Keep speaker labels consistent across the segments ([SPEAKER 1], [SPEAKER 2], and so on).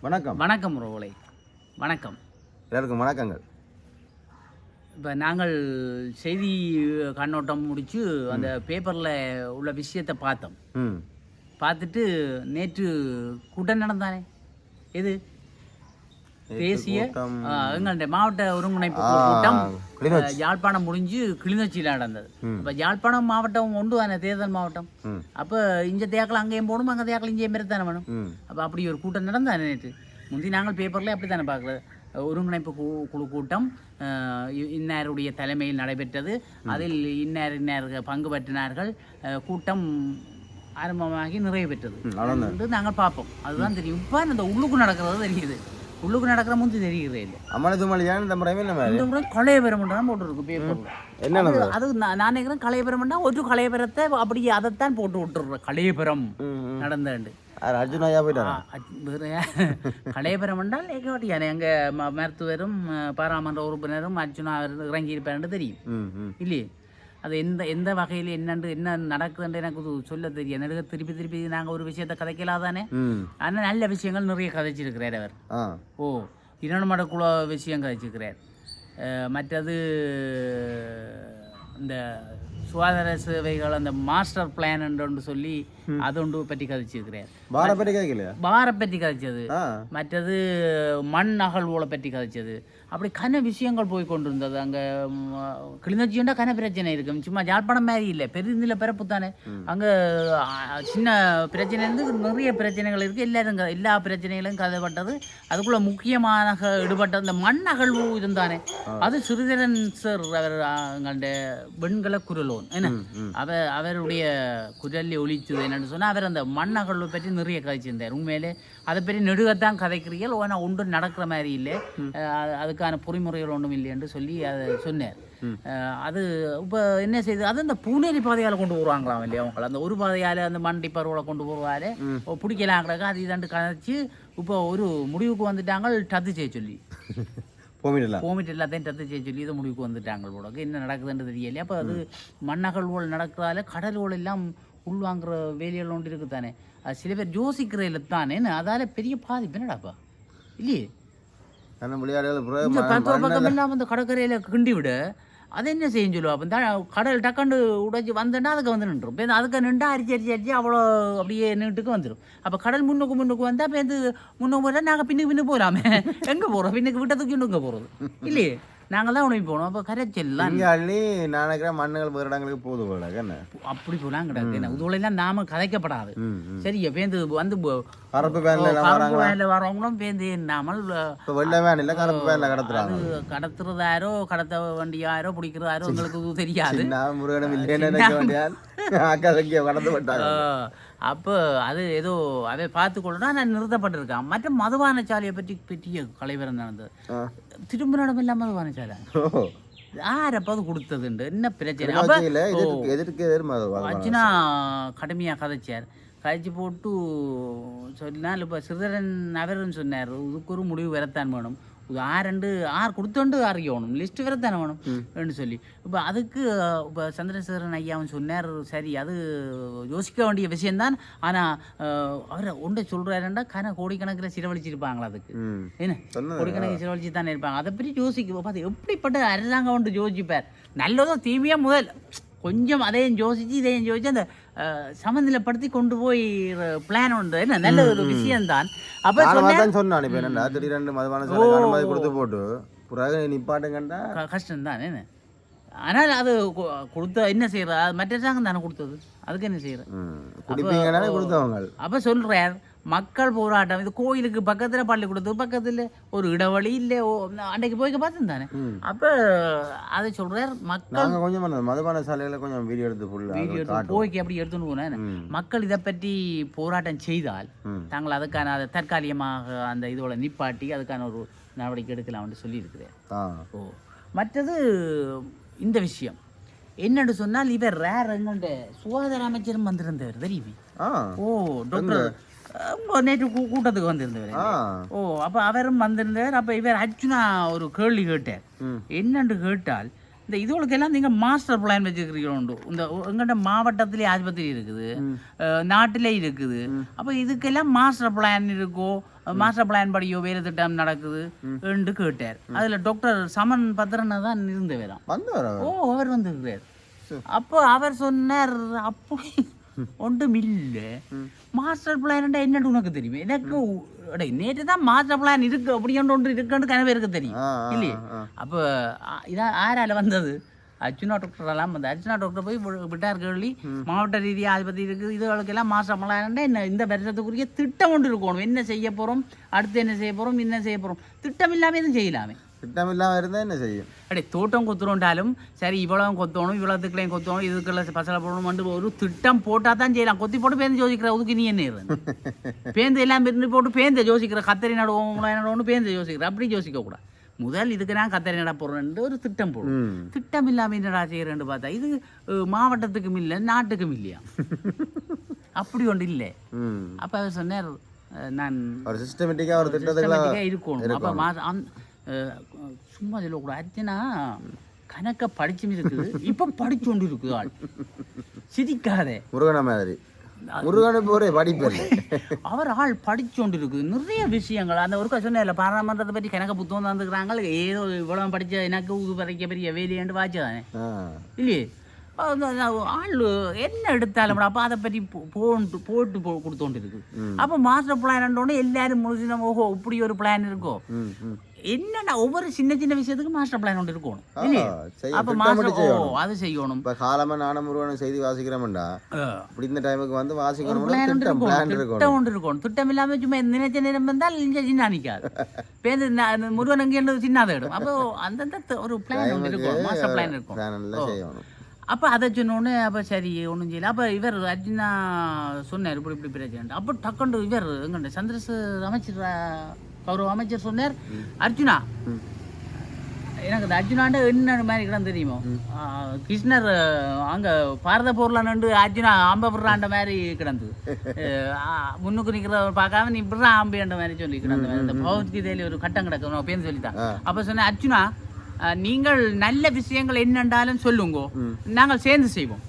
[SPEAKER 1] வணக்கம்.
[SPEAKER 2] வணக்கம் உறவுகளை. வணக்கம்.
[SPEAKER 1] எல்லாருக்கும் வணக்கங்கள்.
[SPEAKER 2] இப்போ நாங்கள் செய்தி கண்ணோட்டம் முடித்து அந்த பேப்பரில் உள்ள விஷயத்தை பார்த்தோம்.
[SPEAKER 1] ம்.
[SPEAKER 2] பார்த்துட்டு நேற்று கூட்டம் நடந்தானே? எது? தேசிய எங்களுடைய மாவட்ட ஒருங்கிணைப்பு கூட்டம் யாழ்ப்பாணம் முடிஞ்சு கிளிநொச்சியில் நடந்தது. இப்போ யாழ்ப்பாணம் மாவட்டம் ஒன்று தானே தேர்தல் மாவட்டம்? அப்போ இங்கே தேக்கல் அங்கேயும் போகணும் அங்கே தேக்கல் இங்கேயும் மாரி தானே வேணும்? அப்போ அப்படி ஒரு கூட்டம் நடந்தானே நேற்று? முந்தி நாங்கள் பேப்பரில் அப்படி தானே பார்க்கல. ஒருங்கிணைப்பு குழு கூட்டம் இன்னாருடைய தலைமையில் நடைபெற்றது. அதில் இன்னார் இன்னார் பங்கு பெற்றினார்கள். கூட்டம் ஆரம்பமாகி நிறைவு பெற்றது. நாங்கள் பார்ப்போம். அதுதான் தெரியும். இப்போ அந்த உள்ளுக்கு நடக்கிறது தெரியுது. உள்ளுக்கு நடக்கிற முந்தி தெரிகிறதே இல்லை.
[SPEAKER 1] அம்மனை தும்மலியான இந்த முறையுமே என்ன
[SPEAKER 2] இந்த முறை கலையபெரம் தான் போட்டுருக்கு பேப்பரில்
[SPEAKER 1] என்னென்ன
[SPEAKER 2] அது நான் நான் நினைக்கிறேன் கலையபெரம்னா ஒரு கலையபெரத்தை அப்படி அதைத்தான் போட்டு விட்டுடுறோம் கலையபெரம் நடந்தாண்டு.
[SPEAKER 1] யார் அர்ஜுன் ஐயா போயிட்டாரா?
[SPEAKER 2] கலையபுரம் என்றால் ஏகவாட்டியானே அங்கே ம- மருத்துவரும் அஹ், பாராளுமன்ற உறுப்பினரும் அர்ஜுனா அவர் இறங்கியிருப்பாருன்னு தெரியும். இல்லையே? அது எந்த எந்த வகையில் என்னண்டு என்ன நடக்குதுன்னு எனக்கு சொல்ல தெரியும் நடுக திருப்பி திருப்பி நாங்கள் ஒரு விஷயத்தை கதைக்கலாதானே
[SPEAKER 1] ம்.
[SPEAKER 2] ஆனால் நல்ல விஷயங்கள் நிறைய கதைச்சிருக்கிறார் அவர். ஓ இரண்டு குல விஷயம் கதைச்சிருக்கிறார். மற்றது இந்த சுகாதார சேவைகள் அந்த மாஸ்டர் பிளான் ஒன்று சொல்லி அதொன்று பற்றி கதைச்சிருக்கிறார்.
[SPEAKER 1] பாரை பற்றி
[SPEAKER 2] பாரை பற்றி கதைச்சது மற்றது மண் அகழ்வுகளை பற்றி கதைச்சது. அப்படி கன விஷயங்கள் போய் கொண்டிருந்தது. அங்கே கிளிநொச்சியுண்டா கன பிரச்சனை இருக்கும் சும்மா யாழ்ப்பாணம் மாதிரி இல்லை. பெருந்தில பிறப்பு தானே. அங்கே சின்ன பிரச்சனை இருந்து நிறைய பிரச்சனைகள் இருக்குது எல்லாரும் எல்லா பிரச்சனைகளும் கதைப்பட்டது. அதுக்குள்ள முக்கியமான ஈடுபட்ட இந்த மண் அகழ்வு இருந்தானே அது சிறிதரன் சார் அவர் எங்களுடைய வெண்கல குரலோன். என்ன? அவ அவருடைய குரலில் ஒலிச்சது என்னன்னு சொன்னால் அவர் அந்த மண் அகழ்வு பற்றி நிறைய கதைச்சிருந்தார். உண்மையிலே அதை பற்றி நெடுகத்தான் கதைக்கிறீர்கள். ஆனால் ஒன்றும் நடக்கிற மாதிரி இல்லை. அதுக்கான பொறிமுறைகள் ஒன்றும் இல்லை என்று சொல்லி அதை சொன்னார். அது இப்போ என்ன செய்யுது அது அந்த பூனேரி பாதையால் கொண்டு வருவாங்களாம் இல்லையா அவங்க அந்த ஒரு பாதையால் அந்த மண்டி பருவலை கொண்டு வருவாரு பிடிக்கலாங்கிறாங்க அது இதாண்டு கதைச்சு இப்போ ஒரு முடிவுக்கு வந்துட்டாங்க டத்து செய்ய சொல்லி. கோமிட் எல்லாத்தையும் டத்து செய்ய சொல்லி இதை முடிவுக்கு வந்துட்டாங்க போல என்ன நடக்குதுன்னு தெரியல அப்போ அது மண்ணகழ்வுகள் நடக்கிறதால கடல்கள் எல்லாம் உள்வாங்கிற வேலையெல்லாம் ஒன்று இருக்குது தானே அது சில பேர் யோசிக்கிறதில் தானேன்னு அதால் பெரிய பாதிப்பு என்னடாப்பா? இல்லையே? பக்கம் எல்லாம் வந்து கடற்கரையில் கிண்டி விட. அதை என்ன செய்யும் சொல்லுவா? அப்போ தான் கடல் டக்கண்டு உடைச்சி வந்தேன்னா அதுக்கு வந்து நின்றும். இப்போ அதுக்கு நின்று அரிச்சு அரிச்சு அரிச்சு அவ்வளோ அப்படியே நின்றுக்கு வந்துடும் அப்போ கடல் முன்னுக்கு முன்னுக்கு வந்தால் இப்போ எந்த முன்னுக்கு போகிறா நாங்கள் பின்னுக்கு பின்னு போகலாமே எங்கே போகிறோம் பின்னுக்கு விட்டதுக்கு இன்னும் போகிறது இல்லையே? நாங்கள் தான் உணவு போனோம். அப்போ கரைச்செல்லாம்
[SPEAKER 1] இங்கே அள்ளி நான் நினைக்கிறேன் மண்ணுகள் வேறு இடங்களுக்கு போகுது போல என்ன?
[SPEAKER 2] அப்படி போலாம் கிடக்கு என்ன? இதுவெல்லாம் நாம கதைக்கப்படாது. சரி பேந்து வந்து
[SPEAKER 1] கருப்பு
[SPEAKER 2] வேனில் வரவங்களும் பேந்து நாமல்
[SPEAKER 1] வெள்ளை வேன் இல்லை கருப்பு பேனில் கடத்துறாங்க.
[SPEAKER 2] அது கடத்துறதாரோ கடத்த வண்டியாரோ பிடிக்கிறதாரோ உங்களுக்கு இது தெரியாது.
[SPEAKER 1] நான் முருகனும் சக்கியம் கடந்து விட்டாங்க
[SPEAKER 2] அப்போ அது ஏதோ அதை பார்த்து கொள்ளணும் நான் நிறுத்தப்பட்டிருக்கான். மற்ற மதுபான சாலையை பற்றி பெரிய கலைவரம் நடந்தது. திரும்ப நடம் இல்லாம மதுபான சாலை
[SPEAKER 1] ஓ
[SPEAKER 2] யாரப்பாவது கொடுத்ததுண்டு என்ன பிரச்சனை? அப்போ அர்ஜுனா கடுமையாக கதைச்சார். கதைச்சு போட்டு சொன்னால் இப்போ சிறிதரன் அவருன்னு சொன்னார். இதுக்கு ஒரு முடிவு வரத்தான் வேணும். இது ஆறண்டு ஆறு கொடுத்தோண்டு அறியணும் லிஸ்ட்டு வரத்தானே வேணும். ன்னு சொல்லி. இப்போ அதுக்கு இப்போ சந்திரசேகரன் ஐயாவும் சொன்னார் சரி அது யோசிக்க வேண்டிய விஷயம்தான். ஆனால் அவர் ஒன்றை சொல்கிறாருண்டா கன கோடிக்கணக்கில் செலவழிச்சிருப்பாங்களா அதுக்கு. என்ன? கோடிக்கணக்கில் செலவழிச்சு தானே இருப்பாங்க. அதை பற்றி யோசிக்க பார்த்து எப்படிப்பட்ட அரசாங்கம் ஒன்று யோசிப்பார். நல்லதோ தீமையா முதல். கொஞ்சம் அதையும் யோசிச்சு இதையும் யோசிச்சு அந்த சமநிலைப்படுத்தி கொண்டு போய் பிளான் உண்டு. என்ன நல்ல ஒரு விஷயம்தான். அப்போ
[SPEAKER 1] அதான் சொன்னான். இப்போ என்னடா திடீரெண்டு அனுமதி கொடுத்து போட்டு. பிறகு நிப்பாட்டுங்கண்டா.
[SPEAKER 2] க- கஷ்டம்தான் என்ன? ஆனால் அது கொடுத்த என்ன செய்யறது? அது மற்ற அரசாங்கம் தானே கொடுத்தது. அதுக்கு என்ன செய்யறது? அப்போ சொல்கிறார் மக்கள் போராட்டம். இது கோயிலுக்கு பக்கத்தில் பள்ளிக்கூடத்துக்கு பக்கத்தில். ஒரு இடவழி இல்லை. ஓ அன்றைக்கு போய்க்க பார்த்தேன் தானே? அப்போ அதை சொல்கிறார் மக்கள்
[SPEAKER 1] கொஞ்சம் மதுபான சாலையில கொஞ்சம் வீடியோ எடுத்து
[SPEAKER 2] வீடியோ எடுத்து போய்க்கு அப்படி எடுத்துன்னு போனேன். மக்கள் இதை பற்றி போராட்டம் செய்தால். தாங்கள் அதுக்கான அதை தற்காலிகமாக அந்த இதோட நிப்பாட்டி அதுக்கான ஒரு நடவடிக்கை எடுக்கலாம்னு சொல்லியிருக்கிறேன். ஓ மற்றது இந்த விஷயம். என்னன்னு சொன்னால் இவர் ரேர் எங்கள்ட சுகாதார அமைச்சரும் வந்திருந்தவர் தெரியுமே? ஓ டாக்டர் நேற்று கூட்டத்துக்கு வந்திருந்தவர். ஓ அப்போ அவரும் வந்திருந்தவர். அப்போ இவர் அர்ஜுனா ஒரு கேள்வி கேட்டார்.
[SPEAKER 1] ம்.
[SPEAKER 2] என்னன்னு கேட்டால் இந்த இதுகளுக்கெல்லாம் நீங்கள் மாஸ்டர் பிளான் வச்சுருக்கிறீங்க இந்த எங்கள்கிட்ட மாவட்டத்திலே ஆஸ்பத்திரி இருக்குது. நாட்டிலே இருக்குது. அப்போ இதுக்கெல்லாம் மாஸ்டர் பிளான் இருக்கோ? மாஸ்டர் பிளான் படியோ வேறு திட்டம் நடக்குது என்று கேட்டார். அதில் டாக்டர் சமன் பத்திரனை தான் இருந்தவராம்
[SPEAKER 1] அவர்
[SPEAKER 2] ஓ அவர் வந்திருக்கிறார். அப்போ அவர் சொன்னார் அப்படி ஒன்றும் இல்லை மாஸ்டர் பிளான் என்னன்னு உனக்கு தெரியும்? எனக்கு நேற்று தான் மாஸ்டர் பிளான் இருக்கு அப்படின்னு ஒன்று இருக்குன்னு கனவே இருக்கு தெரியும். இல்லையே. அப்போ இதான் ஆரால வந்தது? அர்ச்சுனா டாக்டர் எல்லாம் வந்து அர்ச்சுனா டாக்டர் போய் விட்டார் கேள்வி. மாவட்ட ரீதியாக ஆஸ்பத்திரி இருக்குது இதுகளுக்கெல்லாம் மாஸ்டர் பிளான் என்ன இந்த வருஷத்துக்குரிய திட்டம் ஒன்று இருக்கணும். என்ன செய்ய போகிறோம் அடுத்து என்ன செய்ய போகிறோம் என்ன செய்ய போகிறோம் திட்டம் இல்லாமல் எதுவும் செய்யலாமே.
[SPEAKER 1] திட்டம் இல்லாம இருந்தா என்ன செய்யும்?
[SPEAKER 2] அடே தோட்டம் கொத்துறோண்டாலும் சரி இவ்வளவு கொத்தணும் இவ்வளோத்துக்குலையும் கொத்தணும் இதுக்குள்ள பசலை போடணும் ஒரு திட்டம் போட்டால் தான் செய்யலாம். கொத்தி போட்டு பேந்து யோசிக்கிற ஒதுக்கு நீ என்ன இரு? பேந்து எல்லாம் இருந்து போட்டு பேந்து யோசிக்கிற கத்தரி நடுவோம் நடுவோம்னு பேந்து யோசிக்கிற அப்படி யோசிக்க கூடாது. முதல் இதுக்கு நான் கத்தரி நட போடுறேன்ட்டு ஒரு திட்டம் போடும். திட்டம் இல்லாமல் என்னடா செய்கிறேன்னு பார்த்தா இது மாவட்டத்துக்கும் இல்லை நாட்டுக்கும் இல்லையா? அப்படி ஒன்று இல்லை. அப்போ அவர் சொன்னார் நான்
[SPEAKER 1] ஒரு சிஸ்டமேட்டிக்காக ஒரு
[SPEAKER 2] சிஸ்டமேட்டிக்காக இருக்கணும். அப்போ அஹ் சும்மா சொல்லக்கூடாது அர்ச்சனா கணக்க படிச்சும் இருக்குது இப்போ படிச்சு கொண்டு இருக்குது ஆள். சிரிக்காதே.
[SPEAKER 1] முருகனை மாதிரி. முருகனை போரே படிப்பு
[SPEAKER 2] அவர் ஆள் படிச்சு கொண்டு இருக்குது நிறைய விஷயங்கள். அந்த ஒரு சொன்ன இல்லை பாராளுமன்றத்தை பற்றி கணக்க புத்தகம் தந்துக்கிறாங்க ஏதோ இவ்வளோ படிச்ச எனக்கு இது பறிக்க பெரிய வேலையாண்டு வாய்ச்சதானே. இல்லையே? ஆள் என்ன எடுத்தாலும் அப்போ அதை பற்றி போட்டு போட்டு கொடுத்தோண்டு இருக்கு அப்போ மாஸ்டர் பிளான் எல்லாரும் முடிச்சு நம்ம ஓஹோ இப்படி ஒரு பிளான் இருக்கோ? என்னன்னா ஒவ்வொரு சின்ன சின்ன விஷயத்துக்கு மாஸ்டர் பிளான் ஒன்று இருக்கணும். அப்போ மாஸ்டர். அது செய்யணும்.
[SPEAKER 1] இப்போ காலமா நானும் முருகனும் செய்தி வாசிக்கிறோம்டா. இப்படி இந்த டைமுக்கு வந்து வாசிக்கணும்
[SPEAKER 2] பிளான்
[SPEAKER 1] திட்டம்
[SPEAKER 2] ஒன்று இருக்கணும். திட்டம் இல்லாம சும்மா நினைச்ச நேரம் வந்தால் இங்கே சின்ன நிற்காது பேருந்து முருகன் அங்கே சின்னதை இடும். அப்போ அந்தந்த ஒரு பிளான் ஒன்று இருக்கும் மாஸ்டர் பிளான் இருக்கும் அப்போ அதை சொன்னோடனே அப்போ சரி ஒன்றும் செய்யல. அப்போ இவர் அர்ஜுனா சொன்னார் இப்படி இப்படி பிரச்சனை அப்போ டக்குண்டு இவர் எங்கண்ட சந்திரசேகர் அமைச்சர் அஹ், கௌரவ அமைச்சர் சொன்னார். அர்ஜுனா. எனக்கு இந்த அர்ஜுனாண்ட என்ன மாதிரி கிடம் தெரியுமோ? கிருஷ்ணர் அங்க பாரத போர்ல நின்று அர்ஜுனா ஆம்ப விடுறாண்ட மாதிரி கிடந்தது. முன்னுக்கு நிக்கிறத பார்க்காம நீ இப்படிதான் ஆம்பியாண்ட மாதிரி சொல்லி கிடந்த இந்த பகவத்கீதையில ஒரு கட்டம் கிடக்கும் பேருந்து சொல்லித்தான். அப்ப சொன்னேன் அர்ஜுனா நீங்கள் நல்ல விஷயங்கள் என்னென்றாலும் சொல்லுங்க. நாங்கள் சேர்ந்து செய்வோம்.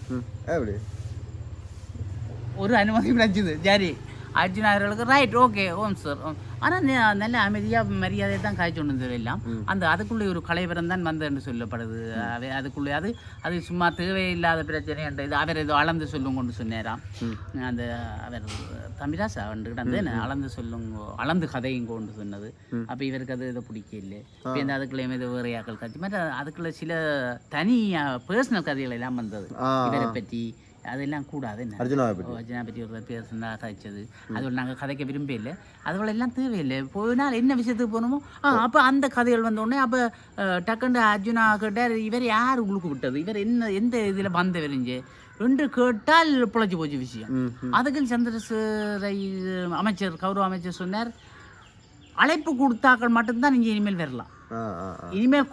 [SPEAKER 2] ஒரு அனுமதி கிடைச்சது. சரி அர்ஜுன் அவர்களுக்கு ரைட் ஓகே ஓம் சார் ஆனால் நல்ல அமைதியாக மரியாதை தான் காய்ச்சி கொண்டு வந்தது எல்லாம் அந்த அதுக்குள்ளே ஒரு கலைவரம் தான் வந்தது என்று சொல்லப்படுது அதுக்குள்ளே அது அது சும்மா தேவையில்லாத பிரச்சனை என்ற இது அவர் ஏதோ அளந்து சொல்லும் கொண்டு சொன்னாராம் அந்த அவர் தமிழாசா வந்து அளந்து சொல்லுங்க அளந்து கதையும் கொண்டு சொன்னது அப்போ இவருக்கு அது இதை பிடிக்கல இப்போ இந்த அதுக்குள்ளேயும் இது வேறு ஆக்கள் கட்சி மாதிரி அதுக்குள்ள சில தனி பர்சனல் கதைகள் எல்லாம் வந்தது இவரை பற்றி அதெல்லாம் கூடாது என்ன அர்ஜுனா பற்றி ஒரு பேசுனா கதைச்சது அதோட நாங்கள் கதைக்க விரும்பல அதோட எல்லாம் தேவையில்லை போனால் என்ன விஷயத்துக்கு போகணுமோ ஆ அப்போ அந்த கதைகள் வந்த உடனே அப்போ டக்குண்டு அர்ஜுனா கேட்டார் இவர் யார் உங்களுக்கு விட்டது இவர் என்ன எந்த இதில் வந்தவருங்க என்று கேட்டால் பிழைச்சி போச்சு விஷயம் அதுக்கு சந்திரசேரை அமைச்சர் கௌரவ அமைச்சர் சொன்னார் அழைப்பு கொடுத்தாக்கள் மட்டும்தான் நீங்கள் இனிமேல் வரலாம் இனிமேல்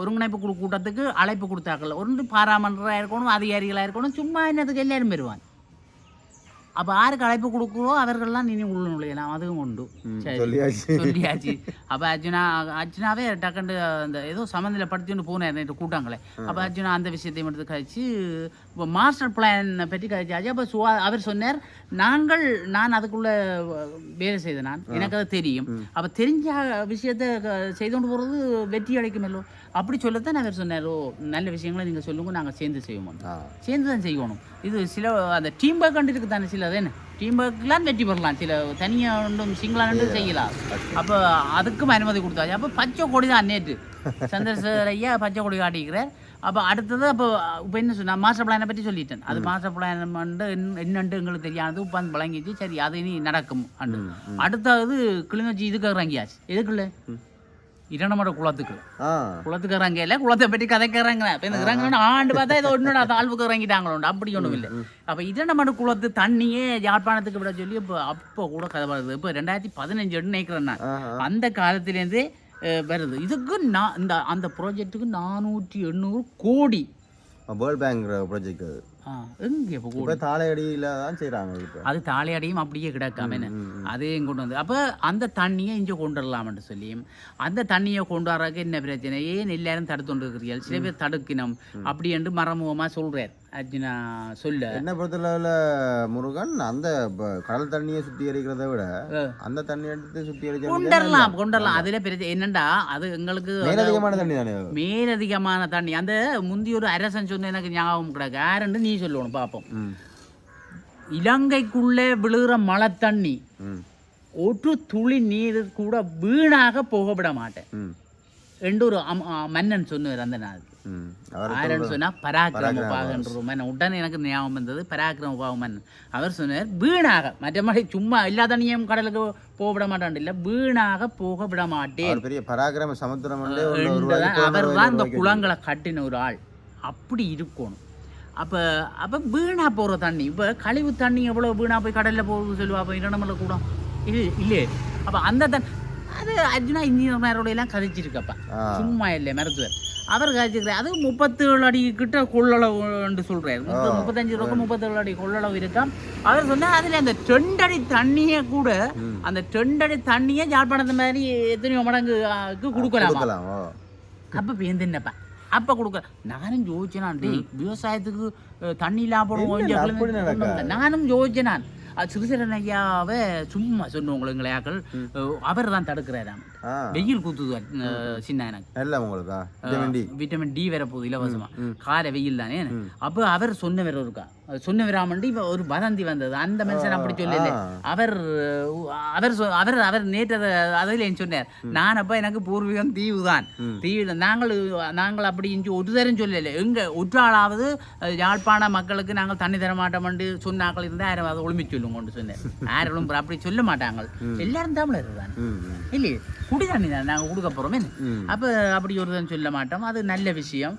[SPEAKER 2] ஒருங்கிணைப்பு குழு கூட்டத்துக்கு அழைப்பு கொடுத்தாக்கல ஒன்று பாராமன்றராக இருக்கணும் அதிகாரிகளாக இருக்கணும் சும்மா என்னதுக்கு எல்லாரும் வருவாங்க. அப்போ யாருக்கு அழைப்பு கொடுக்குறோ அவர்கள்லாம் இனி உள்ள நுழையலாம். அதுவும் உண்டு. சரி.
[SPEAKER 1] சொல்லியாச்சு.
[SPEAKER 2] சொல்லியாச்சு. அப்போ அர்ஜுனா அர்ஜுனாவே டக்குண்டு அந்த ஏதோ சம்மந்தில் படுத்திட்டு போனேன் நேற்று கூட்டாங்களே அப்போ அர்ஜுனா அந்த விஷயத்தையும் எடுத்து கழிச்சு இப்போ மாஸ்டர் பிளான் பற்றி கழிச்சாச்சு அப்போ சுவா அவர் சொன்னார் நாங்கள் நான் அதுக்குள்ளே வேலை செய்த நான். எனக்கு அது தெரியும். அப்போ தெரிஞ்ச விஷயத்தை செய்து கொண்டு போகிறது வெற்றி அடைக்குமல்லோ அப்படி சொல்லத்தான் அவர் சொன்னார் ஓ நல்ல விஷயங்களை நீங்கள் சொல்லுங்க நாங்கள் சேர்ந்து செய்வோம். சேர்ந்து தான் செய்யணும். இது சில அந்த டீம் ஒர்க் கண்டு இருக்கு தானே சில என்ன டீம் ஒர்க்லாம் வெற்றி பெறலாம். சில தனியாக ஒன்றும் சிங்கிளாக ரெண்டும் செய்யலாம் அப்போ அதுக்கும் அனுமதி கொடுத்தாச்சு. அப்போ பச்சை கொடி தான் நேற்று சந்திரசேகர் ஐயா பச்சை கொடி காட்டிக்கிறார். அப்போ அடுத்தது அப்போ இப்போ என்ன சொன்னா மாஸ்டர் பிளானை பற்றி சொல்லிட்டேன். அது மாஸ்டர் பிளான் வந்து என்ன- என்னன்ட்டு எங்களுக்கு தெரியாதது. இப்போ அந்த வழங்கிச்சு சரி அது இனி நடக்கும். அண்டு. அடுத்தது கிளிநொச்சி இதுக்கு இறங்கியாச்சு. எதுக்குள்ள?
[SPEAKER 1] ஆ.
[SPEAKER 2] குளத்துக்கு இறங்கல குளத்தை பற்றி கதைக்கிறாங்க இப்போ இந்த இறங்கணும் ஆண்டு பார்த்தா இது ஒன்னோட தாழ்வுக்கு இறங்கிட்டாங்களோ அப்படி ஒன்றும் இல்லை. அப்போ இதன மடு குளத்து தண்ணியே யாழ்ப்பாணத்துக்கு விட சொல்லி இப்போ அப்போ கூட கதை வருது. இப்போ ரெண்டாயிரத்தி பதினஞ்சு நினைக்கிறேன் அந்த காலத்திலேருந்தே வருது. இதுக்கு நான் இந்த அந்த ப்ராஜெக்ட்டுக்கு நானூற்றி எண்ணூறு கோடி.
[SPEAKER 1] வேர்ல்ட் பேங்க் ப்ராஜெக்ட்
[SPEAKER 2] எங்கே இப்போ
[SPEAKER 1] இப்ப தாளையடியில தான் செய்றாங்க இப்ப.
[SPEAKER 2] அது தாளையடியும் அப்படியே கிடக்காம அதையும் கொண்டு வந்து. அப்போ அந்த தண்ணியை இங்கே கொண்டு வரலாம்னு சொல்லியும் அந்த தண்ணியை கொண்டு வரக்கு என்ன பிரச்சனை? ஏன் எல்லாரும் தடுத்து கொண்டு இருக்கிறீர்கள்? சில பேர் தடுக்கணும் அப்படி என்று மறைமுகமாக சொல்கிறார் அர்ஜுனா சொல்ல.
[SPEAKER 1] என்ன பொறுத்தளவுல முருகன் அந்த கடல் தண்ணியை சுத்திகரிக்கிறதை விட அந்த தண்ணி எடுத்து சுத்திகரிச்சு
[SPEAKER 2] கொண்டரலாம் கொண்டரலாம். அதில் பிரச்சனை என்னண்டா? அது எங்களுக்கு
[SPEAKER 1] மேலதிகமான தண்ணி தானே?
[SPEAKER 2] மேலதிகமான தண்ணி. அந்த முந்தி ஒரு அரசன் சொன்ன எனக்கு ஞாபகம் கிடக்கு யாருன்னு நீ சொல்லணும் பார்ப்போம் இலங்கைக்குள்ளே விழுகிற மழை தண்ணி ஒரு துளி நீர் கூட வீணாக போக விட மாட்டேன் என்று ஒரு மன்னன் சொன்னார் அந்த நாள்.
[SPEAKER 1] ம் அவர்
[SPEAKER 2] ஆரன் சொன்னா பராக்கிரம பாகன்ற மன்னன். உடனே எனக்கு ஞாபகம் வந்தது பராக்கிரம பாக மன்னன் அவர் சொன்னார் வீணாக மற்றபடி சும்மா எல்லா தண்ணியும் கடலுக்கு போக விட மாட்டான். இல்ல வீணாக போக விட மாட்டேன்.
[SPEAKER 1] பெரிய பராக்கிரம சமுத்திரம்
[SPEAKER 2] அவர் தான் இந்த குளங்களை கட்டின ஒரு ஆள். அப்படி இருக்கணும். அப்ப அப்ப வீணா போற தண்ணி. இப்ப கழிவு தண்ணி எவ்வளவு வீணா போய் கடல்ல போகுது சொல்லுவா அப்ப இரண்டமல்ல கூட இது இல்லையே அப்ப அந்த தண்ணி அது அர்ஜுனா இன்ஜினியர்மாரோட எல்லாம் கதைச்சிருக்கப்பா. சும்மா இல்லை மருத்துவர் அவர் கதைச்சிருக்காரு அது முப்பத்தேழு அடி கிட்ட கொள்ளளவுன்னு சொல்றாரு. முப்ப- முப்பத்தஞ்சு ரூபாய்க்கு முப்பத்தேழு அடி கொள்ளளவு இருக்காம் அவர் சொன்னா அதுல அந்த டெண்டடி தண்ணியே கூட அந்த டெண்டடி தண்ணியே ஜாழ்ப்பாணத்து மாதிரி எத்தனையோ மடங்கு ஆ, க்கு கொடுக்கலாமா? அப்ப பேந்துன்னப்பா அப்ப கொடுக்க நானும் யோசிச்சேன் டேய் விவசாயத்துக்கு தண்ணி இல்லாம போடுவோம்
[SPEAKER 1] இல்ல, அப்படி நடக்காது.
[SPEAKER 2] நானும் யோசிச்சேன் நான் அது சிறிசரன் ஐயாவை சும்மா சொன்னவங்களை எங்களையாக்கள் அவர் தான் தடுக்கிறாராம் வெயில் குத்துது சின்ன எனக்கு
[SPEAKER 1] விட்டமின் டி
[SPEAKER 2] வர போகுது இலவசமா கால வெயில் தானே அப்போ அவர் சொன்னவர் இருக்கா சொன்னவர் ஆமண்டி இப்ப ஒரு வதந்தி வந்தது. அந்த மனுஷன் அப்படி சொல்லல. அவர் அவர் அவர் அவர் நேற்று அதை- அதில் என் சொன்னார்? நான் அப்ப எனக்கு பூர்வீகம் தீவு தான் தீவு நாங்கள் நாங்கள் அப்படி இஞ்சி ஒரு தரம் சொல்லல. எங்க ஒற்றாளாவது யாழ்ப்பாண மக்களுக்கு நாங்கள் தண்ணி தர மாட்டோம்னு சொன்னாக்கள் இருந்தால் யாரும் அதை ஒளிமி சொல்லுங்க கொண்டு சொன்னேன் யாரும் அப்படி சொல்ல மாட்டாங்க எல்லாரும் தமிழர் தான். இல்லையே? குடி தண்ணி தான் நாங்கள் கொடுக்க போகிறோமே அப்போ அப்படி ஒரு தான் சொல்ல மாட்டோம். அது நல்ல விஷயம்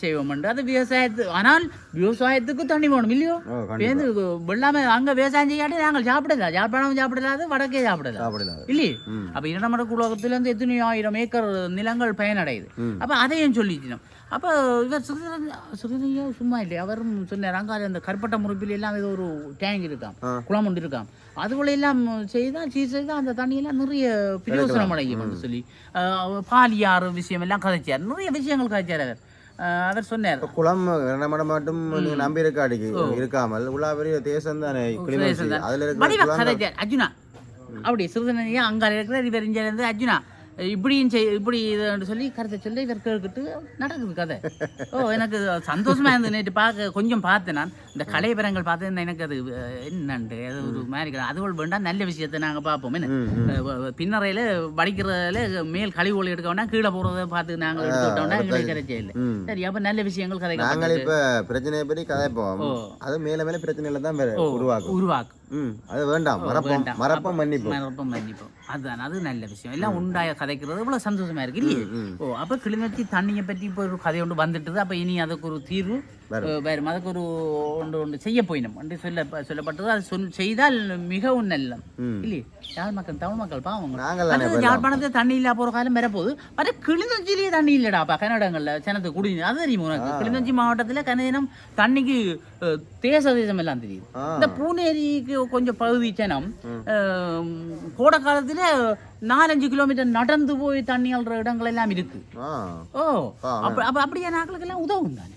[SPEAKER 2] செய்வோம்ண்டு அது விவசாயத்து ஆனால் விவசாயத்துக்கு தண்ணி வேணும். இல்லையோ?
[SPEAKER 1] ஓ கண்டிப்பா.
[SPEAKER 2] பேருந்து வெள்ளாம அங்கே விவசாயம் செய்யாட்டி நாங்கள் சாப்பிடல. யாழ்ப்பாணம் சாப்பிடலாது வடக்கே சாப்பிடல. இல்லையே? அப்ப இரண்டமட குலகத்திலேருந்து எத்தனை ஆயிரம் ஏக்கர் நிலங்கள் பயனடையுது. அப்ப அதையும் சொல்லிச்சினோம் அப்ப இவர் சுதந்திரன் சுதந்திரையா சும்மா இல்லை அவரும் சொன்னார் அங்கால அந்த கருப்பட்ட முறிப்பில் எல்லாம் ஏதோ ஒரு டேங்க் இருக்காம் குளம் ஒன்று இருக்காம். அதுபோல எல்லாம் செய்தால் சீர் செய்தால் அந்த தண்ணியெல்லாம் நிறைய பிரயோசனம் அடையும் சொல்லி பாலியாறு விஷயம் எல்லாம் கதைச்சார். நிறைய விஷயங்கள் கதைச்சார் அவர். அவர் சொன்னார்
[SPEAKER 1] குளம் ரெண்டமடம் மட்டும் நீங்க நம்பி இருக்காடிக்கு இருக்காமல் உலா பெரிய தேசம் தானே அதுல இருக்கிற
[SPEAKER 2] அர்ஜுனா. அப்படி சிறுதனையா அங்கே இருக்கிற இவர் இருந்து அர்ஜுனா. இப்படியும் செய் இப்படி இதுன்னு சொல்லி கருத்தை சொல்லி இவர் கேட்டுக்கிட்டு நடக்குது கதை. ஓ எனக்கு சந்தோஷமா இருந்தது நேற்று பார்க்க கொஞ்சம் பார்த்தேன் நான். இந்த கலைபரங்கள் பார்த்தேன் எனக்கு அது என்னண்டு அது ஒரு மாதிரி. அதுகள் வேண்டாம் நல்ல விஷயத்தை நாங்கள் பார்ப்போம் என்ன? அஹ், பின்னறையில வடிக்கிறதுல மேல் கழிவு ஒளி எடுக்க வேண்டாம் கீழே போகிறத பார்த்து நாங்கள் எடுத்து விட்டோம்னா எங்களுக்கு கரைச்சே இல்லை. சரி அப்போ நல்ல விஷயங்கள்
[SPEAKER 1] நாங்கள்
[SPEAKER 2] கதைக்கப்பட்டது
[SPEAKER 1] இப்ப பிரச்சனையை பற்றி கதைப்போம். அது மேல மேல பிரச்சனைகளை தான் உருவாக்கும்.
[SPEAKER 2] உருவாக்கும்.
[SPEAKER 1] ம் அது வேண்டாம். மறப்போம். மறப்போம் மன்னிப்போம்.
[SPEAKER 2] மறப்போம் மன்னிப்போம். அதுதான் அது நல்ல விஷயம். எல்லாம் உண்டாய கதைக்கிறது. இவ்வளவு சந்தோஷமா இருக்கு இல்லையே? ஓ அப்ப கிளிநொச்சி தண்ணியை பற்றி இப்போ ஒரு கதை ஒன்று வந்துட்டுது. அப்ப இனி அதுக்கு ஒரு தீர்வு. வரும். அதுக்கு ஒரு ஒன்று ஒன்று செய்ய போயிடும் என்று சொல்ல சொல்லப்பட்டது அது சொல் செய்தால் மிகவும் நல்லம் இல்லையே? யாழ் மக்கள்? தமிழ் மக்கள் அது யாழ்ப்பாணத்துல தண்ணி இல்லா போற காலம் வரப்போகுது. மற்ற கிளிநொச்சிலேயே தண்ணி இல்லடாப்பா கன்னடங்கள்ல சனத்து குடி அது தெரியுமா உனக்கு? கிளிநொச்சி மாவட்டத்துல கனதினம் தண்ணிக்கு தேச தேசம் எல்லாம் தெரியுது. இந்த பூனேரிக்கு கொஞ்சம் பகுதி சனம் கோடை காலத்துல நாலஞ்சு கிலோமீட்டர் நடந்து போய் தண்ணி அல்ற இடங்கள் எல்லாம் இருக்கு. ஓ அப்ப அப்ப அப்படியே நாட்களுக்கெல்லாம் உதவும் தானே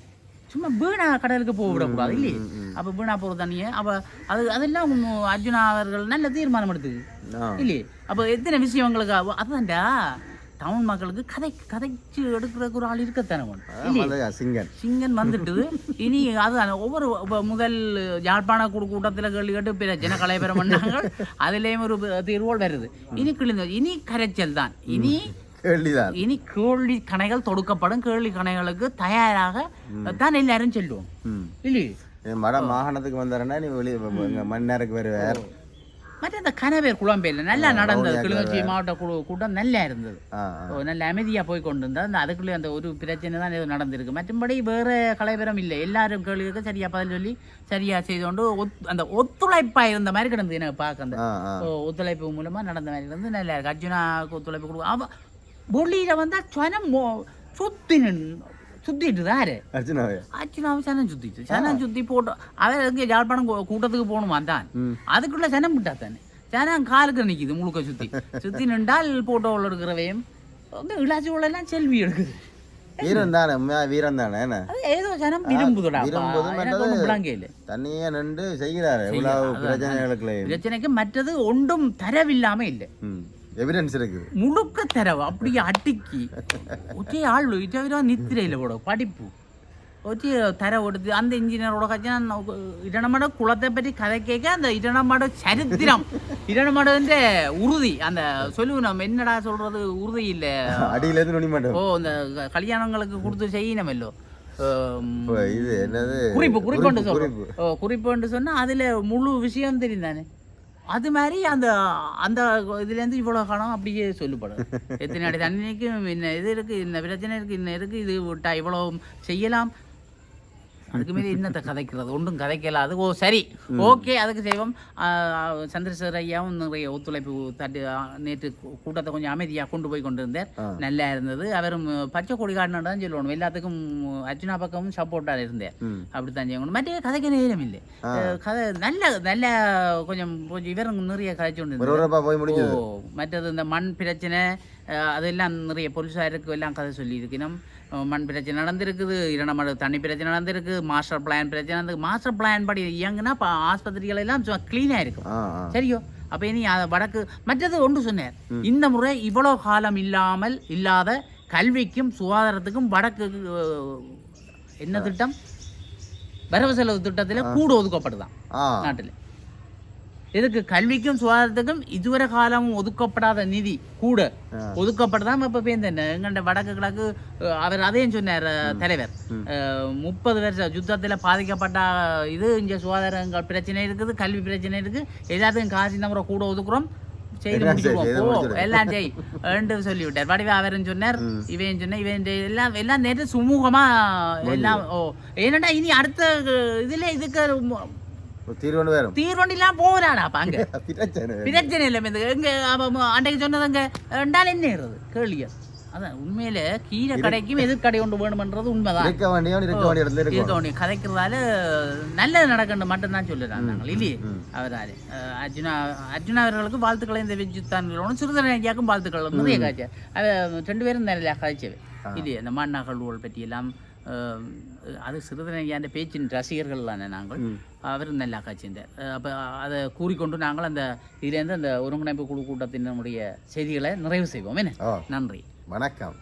[SPEAKER 2] சும்மா வீணா கடலுக்கு போக விடக்கூடாது இல்லையே? அப்ப வீணா போற தண்ணியை அப்ப அது அதெல்லாம் அர்ஜுனா அவர்கள் நல்ல தீர்மானம் எடுத்துக்கு
[SPEAKER 1] ஆ.
[SPEAKER 2] இல்லையே? அப்ப எத்தனை விஷயங்களுக்கு அவ- அதுதான்டா தமிழ் மக்களுக்கு கதை கதைச்சு எடுக்கிறதுக்கு ஒரு ஆள் இருக்கத்தானே வேணும்.
[SPEAKER 1] சிங்கன்.
[SPEAKER 2] சிங்கன் வந்துட்டு இனி அது ஒவ்வொரு இப்ப முதல் யாழ்ப்பாண கூடு கூட்டத்தில் கேள்வி கேட்டு பிற ஜன கலைபெறம் பண்ணாங்க அதுலேயும் ஒரு தீர்வோல் வருது. இனி கிழிந்த இனி கரைச்சல் தான். இனி
[SPEAKER 1] கேள்விதான்.
[SPEAKER 2] இனி கேள்வி கணைகள் தொடுக்கப்படும். கேள்வி கணைகளுக்கு தயாராக தான் எல்லாரும் செல்லுவோம்
[SPEAKER 1] ம்.
[SPEAKER 2] இல்லையே?
[SPEAKER 1] வட மாகாணத்துக்கு வந்தாருன்னா நீ வெளியே மன்னருக்கு வருவார்.
[SPEAKER 2] மற்ற அந்த கனவேர் குழம்பையில் நல்லா நடந்தது. கிளிநொச்சி மாவட்ட குழு கூட்டம் நல்லா இருந்தது. நல்ல அமைதியாக போய் கொண்டு இருந்தால் அந்த அதுக்குள்ளே அந்த ஒரு பிரச்சனை தான் ஏதோ நடந்திருக்கு. மற்றபடி வேறு கலைபெறம் இல்லை. எல்லாரும் கேள்விக்கு சரியாக பதில் சொல்லி சரியாக செய்து கொண்டு அந்த ஒத்துழைப்பாக இருந்த மாதிரி கிடந்தது எனக்கு பார்க்க. அந்த ஒத்துழைப்பு மூலமாக நடந்த மாதிரி இருந்து நல்லா இருக்கு. அர்ஜுனாவுக்கு ஒத்துழைப்பு கொடுக்கும் அவ பொள்ளியில் வந்தால் சனம் சுத்தி நின்னு சுத்திட்டு தாரு
[SPEAKER 1] அர்ச்சனாவே
[SPEAKER 2] சனம் சுத்திட்டு சனம் சுத்தி போட்டு அவன் எங்க யாழ்ப்பாணம் கூட்டத்துக்கு போகணுமா தான்
[SPEAKER 1] ம்.
[SPEAKER 2] அதுக்குள்ள சனம் விட்டா தானே சனம் காலுக்கு நிக்குது முழுக்க சுத்தி சுத்தி நின்றால் போட்டோவில் இருக்கிறவையும் வந்து இளாச்சி எல்லாம் செல்வி எடுக்குது
[SPEAKER 1] வீரன் தானே உண்மையா வீரன் தானே
[SPEAKER 2] ஏதோ சனம் விரும்புதுடா
[SPEAKER 1] தண்ணியே நின்று செய்கிறாரு இவ்வளவு பிரச்சனைகளுக்குள்ள
[SPEAKER 2] பிரச்சனைக்கு மற்றது ஒன்றும் தரவில்லாம இல்லை
[SPEAKER 1] எவிடன்ஸ் இருக்குது.
[SPEAKER 2] முழுக்க தரவு அப்படியே அட்டிக்கு ஒற்றே ஆள் இட்டவிரா நித்திரையில் கூட படிப்பு. ஒற்றி தர கொடுத்து அந்த இன்ஜினியரோட கட்சினா இடனமட குளத்தை பற்றி கதை கேட்க அந்த இடனமட சரித்திரம். இடனமடன்ற உறுதி. அந்த சொல்லுவோம் நம்ம என்னடா சொல்றது உறுதி இல்லை.
[SPEAKER 1] அடியிலேருந்து
[SPEAKER 2] ஓ இந்த கல்யாணங்களுக்கு கொடுத்து
[SPEAKER 1] செய்யணும் இல்லோ.
[SPEAKER 2] குறிப்பு
[SPEAKER 1] குறிப்பு
[SPEAKER 2] குறிப்பு சொன்னா அதுல முழு விஷயம் தெரியும் தானே? அது மாதிரி அந்த அந்த இதுலேருந்து இவ்வளோ காலம் அப்படியே சொல்லப்படும் எத்தனை அடி தண்ணிக்கும் இன்ன இது இருக்கு இன்ன பிரச்சனை இருக்கு இன்ன இருக்கு இது விட்டா இவ்வளோ செய்யலாம். அதுக்கு மீறி என்னத்தை கதைக்கிறது. ஒன்றும் கதைக்கல. அது ஓ சரி. ஓகே அதுக்கு செய்வோம். சந்திரசேகர் ஐயாவும் நிறைய ஒத்துழைப்பு தட்டு நேற்று கூட்டத்தை கொஞ்சம் அமைதியாக கொண்டு போய் கொண்டு இருந்தார். நல்லா இருந்தது. அவரும் பச்சை கொடி காட்டினு தான் சொல்லணும் எல்லாத்துக்கும் அர்ஜுனா பக்கமும் சப்போர்ட்டாக இருந்தேர். அப்படித்தான் செய்யணும் மற்ற கதைக்கு நேரம் இல்லை. கதை நல்ல நல்ல கொஞ்சம் கொஞ்சம் இவரும் நிறைய கதைச்சு கொண்டு ஓ மற்றது இந்த மண் பிரச்சனை அதெல்லாம் நிறைய போலீஸாருக்கு எல்லாம் கதை சொல்லியிருக்கணும். அஹ் மண் பிரச்சனை நடந்திருக்குது இரண்டாமது தண்ணி பிரச்சனை நடந்திருக்கு மாஸ்டர் பிளான் பிரச்சனை நடந்து மாஸ்டர் பிளான் படி இயங்குனா இப்போ ஆஸ்பத்திரிகள் எல்லாம் க்ளீனாக இருக்கும். சரியோ? அப்போ இனி அதை வடக்கு மற்றது ஒன்று சொன்னார். இந்த முறை இவ்வளோ காலம் இல்லாமல் இல்லாத கல்விக்கும் சுகாதாரத்துக்கும் வடக்கு என்ன திட்டம்? வரவு செலவு திட்டத்தில் கூட ஒதுக்கப்படுதான் நாட்டில். இதுக்கு கல்விக்கும் சுகாதாரத்துக்கும் இதுவரை காலமும் ஒதுக்கப்படாத நிதி கூட
[SPEAKER 1] ஆ.
[SPEAKER 2] ஒதுக்கப்பட்டதான் இப்போ பேர்ந்தேன் எங்கள்ட வடக்கு கிழக்கு அவர் அதையும் சொன்னார் தலைவர். முப்பது வருஷம் யுத்தத்தில் பாதிக்கப்பட்ட இது இங்கே சுகாதாரங்கள் பிரச்சனை இருக்குது கல்வி பிரச்சனை இருக்குது. எல்லாத்துக்கும் காசு முறை கூட ஒதுக்குறோம். செய்து
[SPEAKER 1] முடிச்சிடு.
[SPEAKER 2] எல்லாம் செய் என்று சொல்லிவிட்டார். வடிவா அவரும் சொன்னார் இவன் சொன்ன இவன் எல்லாம் எல்லாம் நேற்று சுமூகமா எல்லாம் ஓ ஏனண்டா இனி அடுத்த இதுல இதுக்கு மு-
[SPEAKER 1] ஒரு தீர்வு ஒன்று வேறும்
[SPEAKER 2] தீர்வண்டிலாம் போறாடாப்பா அங்க
[SPEAKER 1] பிரச்சனை
[SPEAKER 2] பிரச்சனை இல்லை இந்த எங்க அன்றைக்கு சொன்னதுங்க ரெண்டால் என்ன ஏறுறது கேள்வியா அதான் உண்மையில கீரை கடைக்கும் எது கடை கொண்டு வேணுமன்றது உண்மைதான்
[SPEAKER 1] இருக்க வேண்டியவன் இருக்க வேண்டிய இடத்துல
[SPEAKER 2] இருக்க வேண்டிய கதைக்கிறதால நல்லது நடக்கணும் மட்டும்தான் சொல்லுறாங்க நாங்கள் இல்லையே அஹ் அர்ஜுனா அர்ஜுனா அவர்களுக்கு வாழ்த்துக்களை இந்த விஜித்தான் சிறுதனை ஐயாக்கும் வாழ்த்துக்கள் நிறைய காய்ச்சி அவ ரெண்டு பேரும் நிறைய காய்ச்சவை இல்லையே இந்த அது சிறுதனை ஐயாண்ட பேச்சின் ரசிகர்கள் தானே நாங்கள் அவரும் நல்லா காய்ச்சிருந்தார் அப்போ அதை கூறிக்கொண்டு நாங்கள் அந்த இதுலேருந்து அந்த ஒருங்கிணைப்பு குழு கூட்டத்தினுடைய செய்திகளை நிறைவு செய்வோம் என்ன நன்றி
[SPEAKER 1] வணக்கம்